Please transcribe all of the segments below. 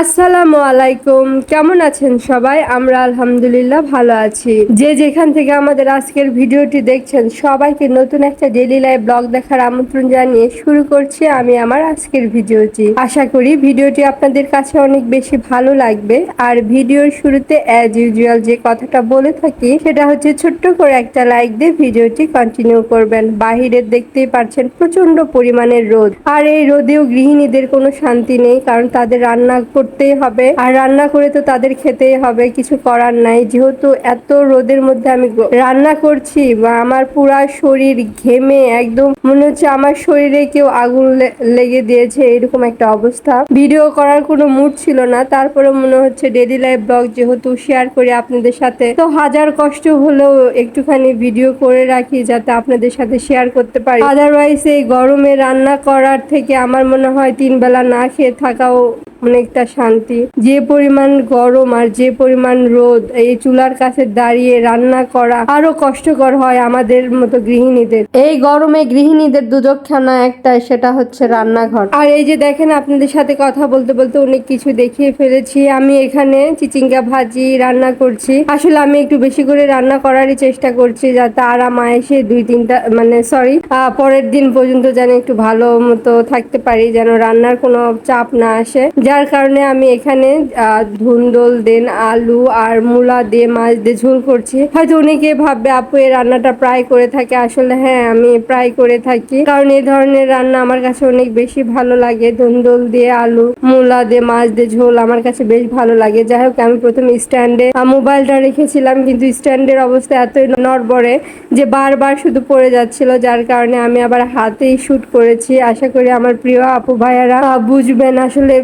আসসালামু আলাইকুম। কেমন আছেন সবাই? আমরা আলহামদুলিল্লাহ ভালো আছি। যে যেখান থেকে আমাদের আজকের ভিডিওটি দেখছেন, সবাইকে নতুন একটা ডেলি লাইফ ব্লগ দেখার আমন্ত্রণ জানিয়ে শুরু করছি আমি আমার আজকের ভিডিওটি। আশা করি ভিডিওটি আপনাদের কাছে অনেক বেশি ভালো লাগবে। আর ভিডিওর শুরুতে অ্যাজ ইউজুয়াল যে কথাটা বলে থাকি, সেটা হচ্ছে ছোট্ট করে একটা লাইক দিয়ে ভিডিওটি কন্টিনিউ করবেন। বাহিরের দেখতেই পারছেন প্রচণ্ড পরিমাণের রোদ। আর এই রোদেও গৃহিণীদের কোনো শান্তি নেই, কারণ তাদের রান্না করতেই হবে। আর রান্না করে তো তাদের খেতেই হবে, কিছু করার নাই। যেহেতু এত রোদের মধ্যে আমি রান্না করছি, বা আমার পুরা শরীর ঘেমে একদম, মনে হচ্ছে আমার শরীরে কেউ আগুন লেগে দিয়েছে, এরকম একটা অবস্থা। ভিডিও করার কোনো মুড ছিল না। তারপরে মনে হচ্ছে ডেলি লাইফ ব্লগ যেহেতু শেয়ার করি আপনাদের সাথে। তো হাজার কষ্ট হলেও একটুখানি ভিডিও করে রাখি, যাতে আপনাদের সাথে শেয়ার করতে পারি। আদারওয়াইজ এই গরমে রান্না করার থেকে আমার মনে হয় তিন বেলা না খেয়ে থাকাও অনেকটা শান্তি। যে পরিমাণ গরম আর যে পরিমাণ রোদ, এই চুলার কাছে দাঁড়িয়ে রান্না করা আরও কষ্টকর হয় আমাদের মতো গৃহিণীদের। এই গরমে গৃহিণীদের দুদকখানা একটাই, সেটা হচ্ছে রান্নাঘর। আর এই যে দেখেন আপনাদের সাথে কথা বলতে বলতে অনেক কিছু দেখিয়ে ফেলেছি। আমি এখানে চিচিঙ্গা ভাজি রান্না করছি। আসলে আমি একটু বেশি করে রান্না করারই চেষ্টা করছি, যাতে আরাম এসে দুই তিনটা মানে সরি পরের দিন পর্যন্ত যেন একটু ভালো মতো থাকতে পারি, যেন রান্নার কোনো চাপ না আসে। যার কারণে আমি এখানে ধুন্দল, দেন আলু আর মূলা দিয়ে মাছ দিয়ে ঝোল করছি। হয়তো অনেকে ভাববে, আপু, এই রান্নাটা প্রায় করে থাকে। আসলে হ্যাঁ আমি প্রায় করে থাকি। কারণ এই ধরনের রান্না আমার কাছে অনেক বেশি ভালো লাগে। ধুন্দল দিয়ে আলু, মূলা দিয়ে মাছ দিয়ে ঝোল আমার কাছে বেশ ভালো লাগে। যাই হোক, আমি প্রথমে স্ট্যান্ডে মোবাইলটা রেখেছিলাম, কিন্তু স্ট্যান্ডের অবস্থা এতই নড়বড়ে যে বারবার শুধু পড়ে যাচ্ছিল। যার কারণে আমি আবার হাতেই শুট করেছি। আশা করি আমার প্রিয় আপু ভাইয়ারা বুঝবেন আসলে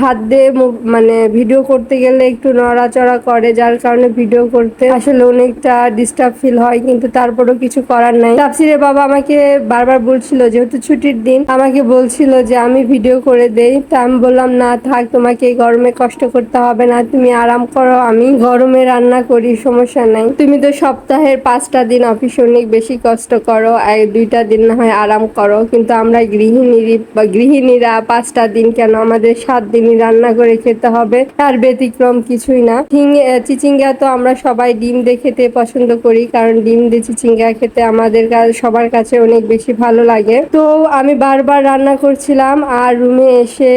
হাত দিয়ে মানে ভিডিও করতে গেলে একটু নড়াচড়া করে, যার কারণে ভিডিও করতে আসলে অনেকটা ডিস্টার্ব ফিল হয়, কিন্তু তারপরেও কিছু করার নাই। তাপসিরের বাবা আমাকে বারবার বলছিল, যেহেতু ছুটির দিন, আমাকে বলছিল যে আমি ভিডিও করে দেই। তা আমি বললাম, না, থাক, তোমাকে গরমে কষ্ট করতে হবে না। তুমি আরাম করো, আমি গরমে রান্না করি, সমস্যা নাই। তুমি তো সপ্তাহের পাঁচটা দিন অফিসে অনেক বেশি কষ্ট করো আর দুইটা দিন না হয় আরাম করো। কিন্তু আমরা গৃহিণী বা গৃহিণীরা পাঁচটা দিন কেন আমাদের সাত দিনই রান্না করে খেতে হবে। তার ব্যতিক্রম কিছুই না। চিচিঙ্গা তো আমরা সবাই ডিম দিয়ে খেতে পছন্দ করি, কারণ ডিম দিয়ে চিচিঙ্গা খেতে আমাদের সবার কাছে অনেক বেশি ভালো লাগে। তো আমি বারবার রান্না করছিলাম আর রুমে এসে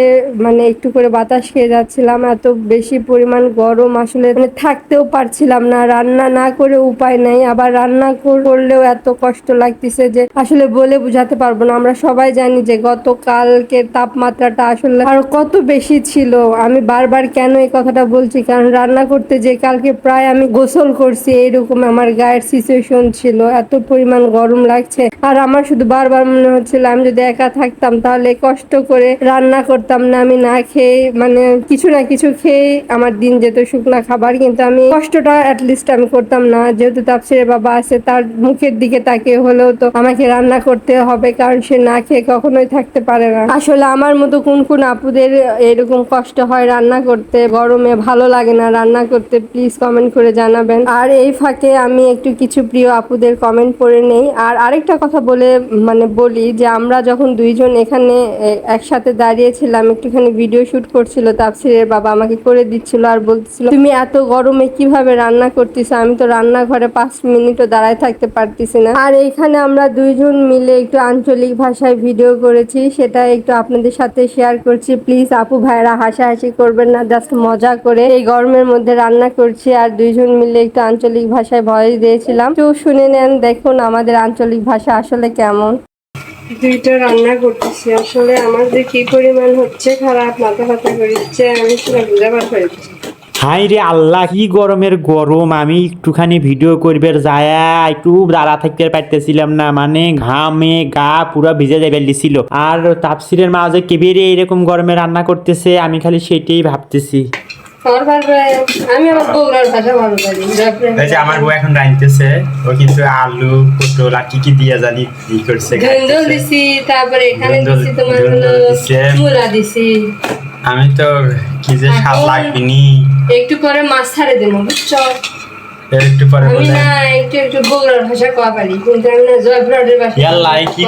মানে একটু করে বাতাস খেয়ে যাচ্ছিলাম। এত বেশি পরিমাণ গরম আসলে মানে থাকতেও পারছিলাম না। রান্না না করে উপায় নেই। আবার রান্না করলেও এত কষ্ট লাগতেছে যে আসলে বলে বোঝাতে পারব না। আমরা সবাই জানি যে গতকালকে তাপমাত্রাটা আসলে আরও কত বেশি ছিল। আমি বারবার কেন এই কথাটা বলছি? কারণ রান্না করতে যে কালকে প্রায় আমি গোসল করছি, এইরকম আমার গায়ের সিচুয়েশন ছিল। এত পরিমাণ গরম লাগছে। আর আমার শুধু বারবার মনে হচ্ছিল, আমি যদি একা থাকতাম তাহলে কষ্ট করে রান্না করতাম না। আমি না খেয়ে মানে কিছু না কিছু খেয়ে আমার দিন যেত শুকনা খাবার। কিন্তু আমি কষ্টটা অ্যাটলিস্ট আমি করতাম না। যেহেতু তাপসিরের বাবা আছে, তার মুখের দিকে তাকিয়ে হলেও তো আমাকে রান্না করতে হবে। কারণ সে না খেয়ে কখনোই থাকতে পারে না। আসলে আমার মতো কোন কোন আপুদের এরকম কষ্ট হয় রান্না করতে, গরমে ভালো লাগে না রান্না করতে প্লিজ কমেন্ট করে জানাবেন। আর এই ফাঁকে আমি একটু কিছু প্রিয় আপুদের কমেন্ট পড়ে নেই। আর আরেকটা কথা বলে মানে বলি যে আমরা যখন দুইজন এখানে একসাথে দাঁড়িয়েছিলাম, একটুখানি ভিডিও শুট করছিল তাপসিরের বাবা আমাকে করে দিচ্ছিল আর বলছিল তুমি এত গরমে কীভাবে রান্না করতেছো? আমি তো রান্নাঘরে পাঁচ মিনিটও দাঁড়ায় থাকতে পারতেছি না। আর এইখানে আমরা দুইজন মিলে একটু আঞ্চলিক ভাষায় ভিডিও করেছি, সেটা একটু আপনাদের সাথে শেয়ার করছি। প্লিজ আপু ভাইরা হাসাহাসি করবেন না জাস্ট মজা করে। এই গরমের মধ্যে রান্না করছি আর দুইজন মিলে একটু আঞ্চলিক ভাষায় ভয়েস দিয়েছিলাম। তো শুনে নেন, দেখুন আমাদের আঞ্চলিক ভাষা আসলে কেমন। দুইটা রান্না করতেছি। আসলে আমার যে কি পরিমাণ হচ্ছে খারাপ, মাথা ব্যথা করছে আমি সেটা বুঝাবার পারছি হাই রে আল্লাহ কি গরমের গরম? আমি একটুখানি ভিডিও করবে যায়া একটু দাঁড়া থাকতে পারতেছিলাম না মানে ঘামে গা পুরো ভিজে যাবে দিছিল আর তাপসিরের মাঝে কেবেরে এরকম গরমে রান্না করতেছে? আমি খালি সেটাই ভাবতেছি। আমার ভালো আমি আমার বগুড়ার ভাষা ভালো পারি এই যে আমার বউ এখন রাঁধতেছে ও কিন্তু আলু পটল আর কি কি দিয়ে জানি ই করছে দিছি তারপরে এখানে দিছি তোমার হলো ধুন্দল দিছে। মূলা দিছি। আমি তো কি যে স্বাদ এখন- লাগবে একটু পরে মাছ ছাড়ে দেবো বুঝছ? একটু পরে আমি না একটু একটু বগুড়ার ভাষা পারি কিন্তু আমি না ভাষা ইয়াল্লা কি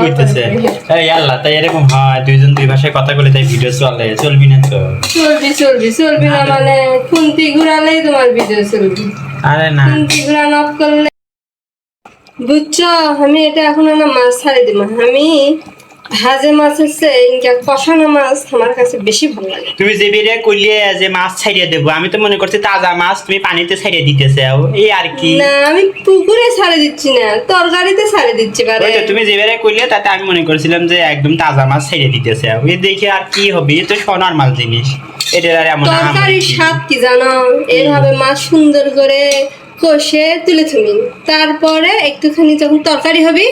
এই ইয়াল্লা তাই এরকম হয় দুইজন দুই ভাষায় কথা বলে তাই ভিডিও চলে চলবি না তো? চলবি চলবি চলবি না মানে খুন্তি ঘুরালেই তোমার ভিডিও চলবি। আরে না। খুন্তি ঘুরানো অফ করলে বুঝছ? আমি এটা এখন না মাছ ছাড়ি দিব আমি ভাজে মাছ হচ্ছে কষানো মাছ আমার কাছে বেশি ভালো লাগে। তুমি যে বেরিয়ে কইলে যে মাছ ছাড়িয়ে দেবো আমি তো মনে করছি তাজা মাছ তুমি পানিতে ছাড়িয়ে দিতেছে। এই আর কি? না আমি পুকুরে ছাড়ে দিচ্ছি না তরকারিতে ছাড়ে দিচ্ছি পারে তুমি যে বেরিয়ে কইলে তাতে আমি মনে করছিলাম যে একদম তাজা মাছ ছাড়িয়ে দিতেছে। এই দেখে আর কি হবে? এ তো নর্মাল জিনিস। এটার আর এমন তরকারির? স্বাদ কি জানো? এভাবে মাছ সুন্দর করে কষে তুলে থুমি তারপরে একটুখানি যখন তরকারি হবে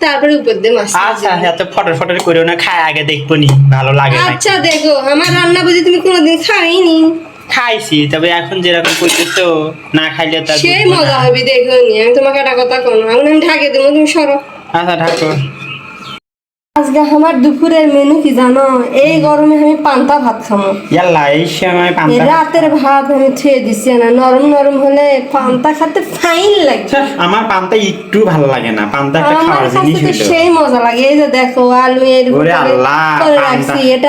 তারপরে উপর দিয়ে মাছ আচ্ছা এত ফটর ফটর করে না খায় আগে দেখব নি ভালো লাগে আচ্ছা দেখো আমার রান্না বুঝি তুমি কোনোদিন খাইনি? খাইছি তবে এখন যেরকম করতেছো না খাইলে তার সেই মজা হবে দেখো নি আমি তোমাকে একটা কথা কোনো আমি ঢাকে দেবো তুমি সরো। আচ্ছা ঠাকুর আজকে আমার দুপুরের মেনু কি জানো? এই গরমে আমি পান্তা ভাত খাব ইয়াল্লা এই সময় পান্তা রাতের ভাত আমি ছুঁয়ে দিচ্ছি না নরম নরম হলে পান্তা খেতে ফাইন লাগে। আচ্ছা, আমার পান্তা একটু ভালো লাগে না পান্তা একটা খাওয়ার জিনিস তো হইল। সেই মজা লাগে এই যে দেখো আলু এর ওরে আল্লাহ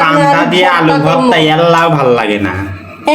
পান্তা দিয়ে আলু ভর্তা। এল্লাও ভালো লাগে না।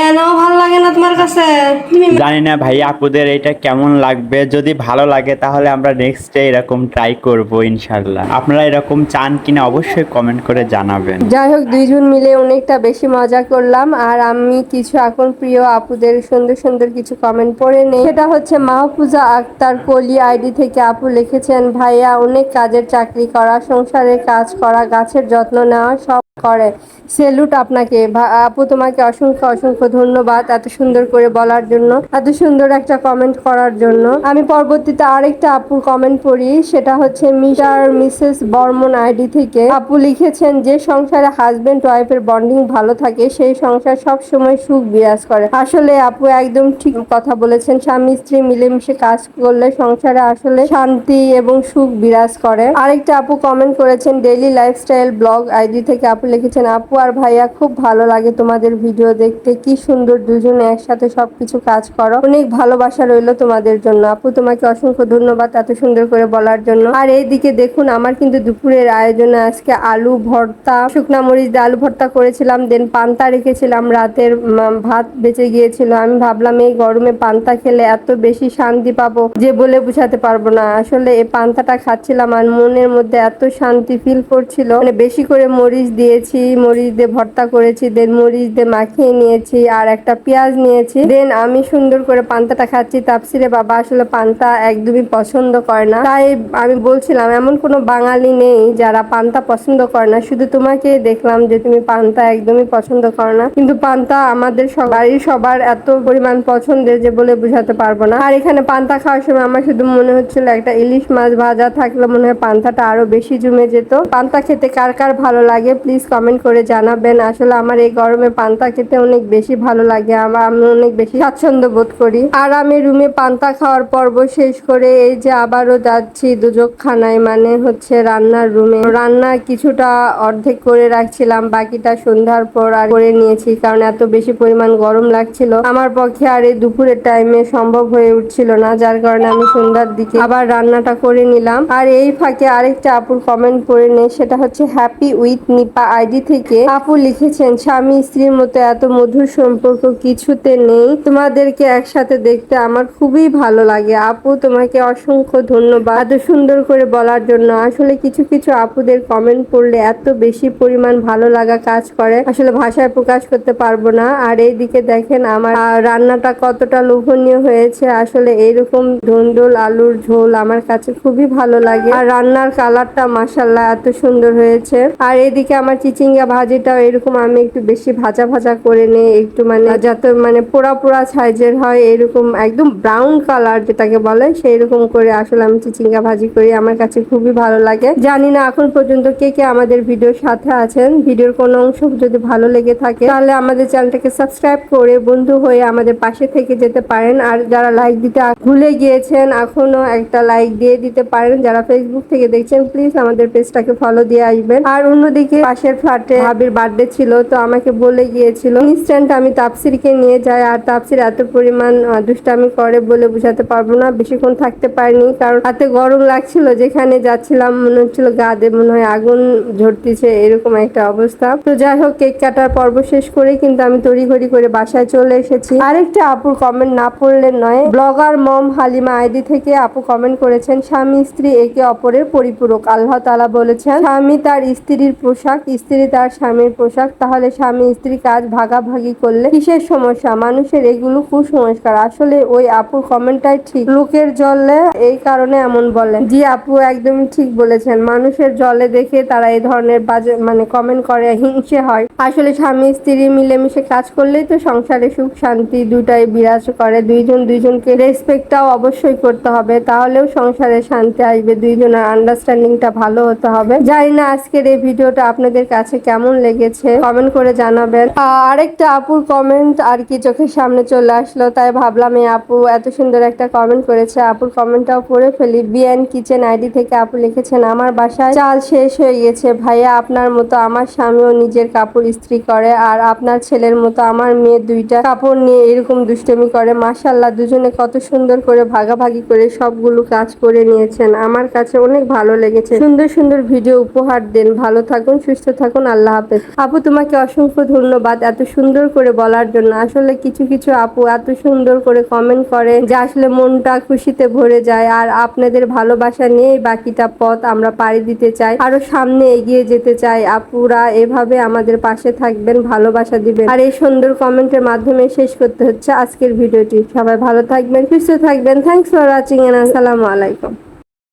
এনাও ভালো লাগে না তোমার কাছে? তুমি জানি না ভাই আপুদের এটা কেমন লাগবে? যদি ভালো লাগে তাহলে আমরা নেক্সট ডে এরকম ট্রাই করব ইনশাল্লাহ আপনারা এরকম চান কিনা অবশ্যই কমেন্ট করে জানাবেন। যাই হোক দুইজন মিলে অনেকটা বেশি মজা করলাম। আর আমি কিছু এখন প্রিয় আপুদের সুন্দর সুন্দর কিছু কমেন্ট পড়ে নেই। সেটা হচ্ছে মাহফুজা আক্তার কলি আইডি থেকে আপু লিখেছেন ভাইয়া অনেক কাজের চাকরি করা সংসারের কাজ করা গাছের যত্ন নেওয়া সব করে। সেলুট আপনাকে। আপু তোমাকে অসংখ্য অসংখ্য ধন্যবাদ এত সুন্দর করে বলার জন্য, এত সুন্দর একটা কমেন্ট করার জন্য। আমি পরবর্তীতে আরেকটা আপুর কমেন্ট পড়ি, সেটা হচ্ছে মিস্টার, মিসেস বর্মন আইডি থেকে। আপু লিখেছেন যে সংসারে হাজবেন্ড ওয়াইফের বন্ডিং ভালো থাকে, সেই সংসার সব সময় সুখ বিরাজ করে। আসলে আপু একদম ঠিক কথা বলেছেন, স্বামী, স্ত্রী মিলেমিশে কাজ করলে সংসারে আসলে শান্তি এবং সুখ বিরাজ করে। আরেকটা আপু কমেন্ট করেছেন ডেইলি লাইফস্টাইল ব্লগ আইডি থেকে আপু লিখেছেন, আপু আর ভাইয়া খুব ভালো লাগে তোমাদের ভিডিও দেখতে। কি সুন্দর দুজনে একসাথে সবকিছু কাজ করো। অনেক ভালোবাসা রইল তোমাদের জন্য। আপু, তোমাকে অসংখ্য ধন্যবাদ এত সুন্দর করে বলার জন্য। আর এইদিকে দেখুন, আমার কিন্তু দুপুরের আয়োজনে আজকে আলু ভর্তা, শুকনা মরিচ দিয়ে আলু ভর্তা করেছিলাম, দেন পান্তা রেখেছিলাম রাতের ভাত বেঁচে গিয়েছিল। আমি ভাবলাম, এই গরমে পান্তা খেলে এত বেশি শান্তি পাবো যে বলে বুঝাতে পারব না। আসলে এই পান্তাটা খাচ্ছিলাম আর মনের মধ্যে এত শান্তি ফিল করছিল। মানে বেশি করে মরিচ দিয়েছি, মরিচ দিয়ে ভর্তা করেছি দেন মরিচ দিয়ে মাখিয়ে নিয়েছি আর একটা পেঁয়াজ নিয়েছি। দেন আমি সুন্দর করে পান্তাটা খাচ্ছি। তাপসিরে বাবা আসলে পান্তা একদমই পছন্দ করে না। তাই আমি বলছিলাম, এমন কোনো বাঙালি নেই যারা পান্তা পছন্দ করে না। শুধু তোমাকে দেখলাম যে তুমি পান্তা একদমই পছন্দ করো না। কিন্তু পান্তা আমাদের সবারই সবার এত পরিমাণ পছন্দের যে বলে বোঝাতে পারব না। আর এখানে পান্তা খাওয়ার সময় আমার শুধু মনে হচ্ছিল একটা ইলিশ মাছ ভাজা থাকলে মনে হয় পান্তাটা আরও বেশি জমে যেত। পান্তা খেতে কার কার ভালো লাগে? প্লিজ কমেন্ট করে জানাবেন। আসলে আমার এই গরমে পান্তা খেতে অনেক বেশি ভালো লাগে। আমার আমি অনেক বেশি স্বাচ্ছন্দ্য বোধ করি। আর আমি রুমে পান্তা খাওয়ার পর্ব শেষ করে এই যে আবারও যাচ্ছি দুজক খানায় মানে হচ্ছে রান্নার রুমে। রান্না কিছুটা অর্ধেক করে রাখছিলাম, বাকিটা সন্ধ্যার পর আর করে নিয়েছি, কারণ এত বেশি পরিমাণ গরম লাগছিল। আমার পক্ষে আর এই দুপুরের টাইমে সম্ভব হয়ে উঠছিল না, যার কারণে আমি সন্ধ্যার দিকে আবার রান্নাটা করে নিলাম। আর এই ফাঁকে আরেকটা আপুর কমেন্ট করে নেই সেটা হচ্ছে হ্যাপি উইথ নিপা আইডি থেকে আপু লিখেছেন, স্বামী, স্ত্রীর মতো এত মধুর সম্পর্ক কিছুতে নেই। তোমাদেরকে একসাথে দেখতে আমার খুবই ভালো লাগে। আপু, তোমাকে অসংখ্য ধন্যবাদ এত সুন্দর করে বলার জন্য। আসলে কিছু কিছু আপুদের কমেন্ট পড়লে এত বেশি পরিমাণ ভালো লাগা কাজ করে। আসলে ভাষায় প্রকাশ করতে পারব না। আর এইদিকে দেখেন আমার রান্নাটা কতটা লোভনীয় হয়েছে। আসলে এইরকম ধুন্দুল আলুর ঝোল আমার কাছে খুবই ভালো লাগে। আর রান্নার কালারটা মাসাল্লাহ এত সুন্দর হয়েছে। আর এদিকে আমার চিচিঙ্গা ভাজিটাও এরকম আমি একটু বেশি ভাজা ভাজা করে নিই, একটু মানে যাতে মানে পোড়া পোড়া সাইজের হয়, এরকম একদম ব্রাউন কালার যেটাকে বলে সেই রকম করে আসলে আমি চিচিঙ্গা ভাজি করি, আমার কাছে খুবই ভালো লাগে। জানি না এখন পর্যন্ত কে কে আমাদের ভিডিওর সাথে আছেন, ভিডিওর কোনো অংশ যদি ভালো লেগে থাকে, তাহলে আমাদের চ্যানেলটাকে সাবস্ক্রাইব করে বন্ধু হয়ে আমাদের পাশে থেকে যেতে পারেন। আর যারা লাইক দিতে ভুলে গিয়েছেন, এখনও একটা লাইক দিয়ে দিতে পারেন। যারা ফেসবুক থেকে দেখছেন প্লিজ আমাদের পেজটাকে ফলো দিয়ে আসবেন। আর অন্যদিকে পাশে পাশের ফ্ল্যাটে ভাবির বার্থডে ছিল, তো আমাকে বলে গিয়েছিল ইনস্ট্যান্ট আমি তাপসিরকে নিয়ে যাই, আর তাপসির এত পরিমাণ দুষ্টামি করে বলে বোঝাতে পারব না, বেশিক্ষণ থাকতে পারিনি, কারণ এত গরম লাগছিল, যেখানে যাচ্ছিলাম মনে হচ্ছিল গা দিয়ে মনে হয় আগুন ঝরতেছে, এরকম একটা অবস্থা। তো যাই হোক, কেক কাটার পর্ব শেষ করে কিন্তু আমি তড়িঘড়ি করে বাসায় চলে এসেছি। আরেকটা আপুর কমেন্ট না পড়লে নয় ব্লগার মম হালিমা আইডি থেকে আপু কমেন্ট করেছেন, স্বামী স্ত্রী একে অপরের পরিপূরক, আল্লাহ তালা বলেছেন। স্বামী তার স্ত্রীর পোশাক স্ত্রী তার স্বামীর পোশাক, তাহলে স্বামী স্ত্রী কাজ ভাগাভাগি করলে কিসের সমস্যা? মানুষের এগুলো কুসংস্কার। আসলে ওই আপুর কমেন্টটাই ঠিক। লোকের জলে এই কারণে এমন বলেন জি আপু একদমই ঠিক বলেছেন। মানুষের জলে দেখে তারা এই ধরনের বাজে মানে কমেন্ট করে, হিংসে হয়। আসলে স্বামী স্ত্রী মিলেমিশে কাজ করলেই তো সংসারে সুখ, শান্তি দুটাই বিরাজ করে। দুইজন দুইজনকে রেসপেক্টটাও অবশ্যই করতে হবে। তাহলেও সংসারে শান্তি আসবে। দুইজনের আন্ডারস্ট্যান্ডিংটা ভালো হতে হবে। জানি না আজকের এই ভিডিওটা আপনাদের কাছে কেমন লেগেছে কমেন্ট করে জানাবেন। আরেকটা আপুর কমেন্ট আর কি চোখের সামনে চলে আসলো, তাই ভাবলাম এই আপু এত সুন্দর একটা কমেন্ট করেছে। আপুর কমেন্টটাও পড়ে ফেলি। বিএন কিচেন আইডি থেকে আপু লিখেছেন, আমার বাসায় চাল শেষ হয়ে গেছে। ভাইয়া আপনার মতো আমার স্বামীও নিজের কাপড় ইস্ত্রি করে আর আপনার ছেলের মতো আমার মেয়ে দুইটা কাপড় নিয়ে এরকম দুষ্টমি করে। মাসাল্লাহ দুজনে কত সুন্দর করে ভাগাভাগি করে সবগুলো কাজ করে নিয়েছেন। আমার কাছে অনেক ভালো লেগেছে। সুন্দর সুন্দর ভিডিও উপহার দেন। ভালো থাকুন, সুস্থ থাকুন, আল্লাহ হাফেজ। আপু, তোমাকে অসংখ্য ধন্যবাদ এত সুন্দর করে বলার জন্য। আসলে কিছু কিছু আপু এত সুন্দর করে কমেন্ট করে, যে আসলে মনটা খুশিতে ভরে যায়। আর আপনাদের ভালোবাসা নিয়েই বাকিটা পথ আমরা পাড়ি দিতে চাই, আরও সামনে এগিয়ে যেতে চাই। আপুরা এভাবে আমাদের পাশে থাকবেন, ভালোবাসা দিবেন। আর এই সুন্দর কমেন্টের মাধ্যমে শেষ করতে হচ্ছে আজকের ভিডিওটি। সবাই ভালো থাকবেন, সুস্থ থাকবেন। থ্যাংকস ফর ওয়াচিং এন্ড আসসালামু আলাইকুম